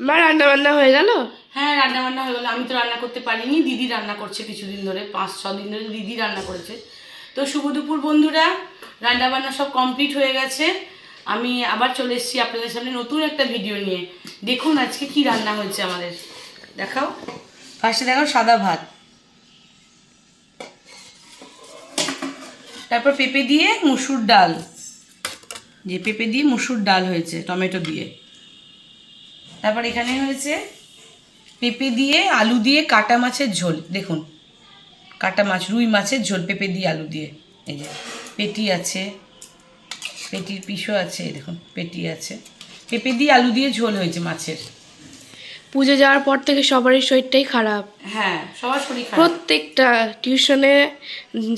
মা রান্না বান্না হয়ে গেল? হ্যাঁ রান্না বান্না হয়ে গেলো। আমি তো রান্না করতে পারিনি। দিদি রান্না করছে কিছুদিন ধরে, পাঁচ, ছ দিন ধরে দিদি রান্না করেছে। তো শুভ দুপুর, বন্ধুরা। রান্না বান্না সব কমপ্লিট হয়ে গেছে। আমি আবার চলে এসেছি আপনাদের সামনে নতুন একটা ভিডিও নিয়ে। দেখুন আজকে কি রান্না হয়েছে আমাদের। দেখাও। ফার্স্টে দেখাও সাদা ভাত। তারপর পেঁপে দিয়ে মুসুর ডাল। যে পেঁপে দিয়ে মুসুর ডাল হয়েছে, টমেটো দিয়ে। তারপর এখানে হয়েছে পেঁপে দিয়ে আলু দিয়ে কাটা মাছের ঝোল। দেখুন কাটা মাছ রুই মাছের ঝোল পেঁপে দিয়ে আলু দিয়ে। এই যে পেটি আছে পেটির পিসও আছে দেখুন পেটি আছে। পেঁপে দিয়ে আলু দিয়ে ঝোল হয়েছে মাছের। পুজো যাওয়ার পর থেকে সবারই শরীরটাই খারাপ। হ্যাঁ সবার শরীর খারাপ। প্রত্যেকটা টিউশনে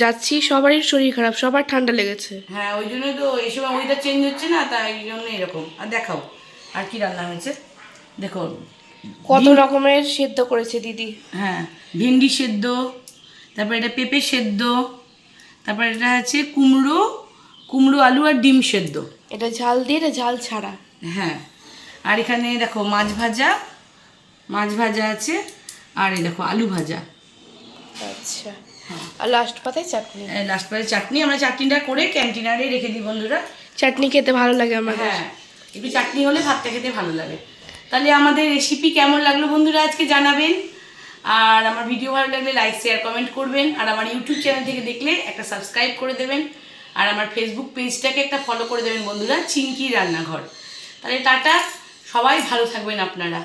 যাচ্ছি সবারই শরীর খারাপ সবার ঠান্ডা লেগেছে। হ্যাঁ ওই জন্য তো এই সময় ওয়েদার চেঞ্জ হচ্ছে না তাই জন্য এরকম। আর দেখাও আর কি রান্না হয়েছে? দেখো কত রকমের সেদ্ধ করেছে দিদি? হ্যাঁ ভেন্ডি সেদ্ধ তারপর এটা পেঁপে সেদ্ধ তারপর এটা আছে কুমড়ো কুমড়ো আলু আর ডিম সেদ্ধ। এটা ঝাল দিয়ে এটা ঝাল ছাড়া? হ্যাঁ আর এখানে দেখো মাছ ভাজা মাছ ভাজা আছে আর এই দেখো আলু ভাজা। আচ্ছা আর লাস্ট পাতায় চাটনি? লাস্ট পারে চাটনি আমরা চাটনিটা করে ক্যান্টিনারে রেখে দিই বন্ধুরা। চাটনি খেতে ভালো লাগে আমাদের। হ্যাঁ একটু চাটনি হলে ভাতটা খেতে ভালো লাগে। তাহলে আমাদের রেসিপি কেমন লাগল বন্ধুরা আজকে জানাবেন। আর আমার ভিডিও ভালো লাগলে লাইক শেয়ার কমেন্ট করবেন। আর আমার ইউটিউব চ্যানেল থেকে দেখলে একটা সাবস্ক্রাইব করে দেবেন। আর আমার ফেসবুক পেজটাকে একটা ফলো করে দেবেন বন্ধুরা চিঙ্কি রান্নাঘর। তাহলে টাটা, সবাই ভালো থাকবেন আপনারা।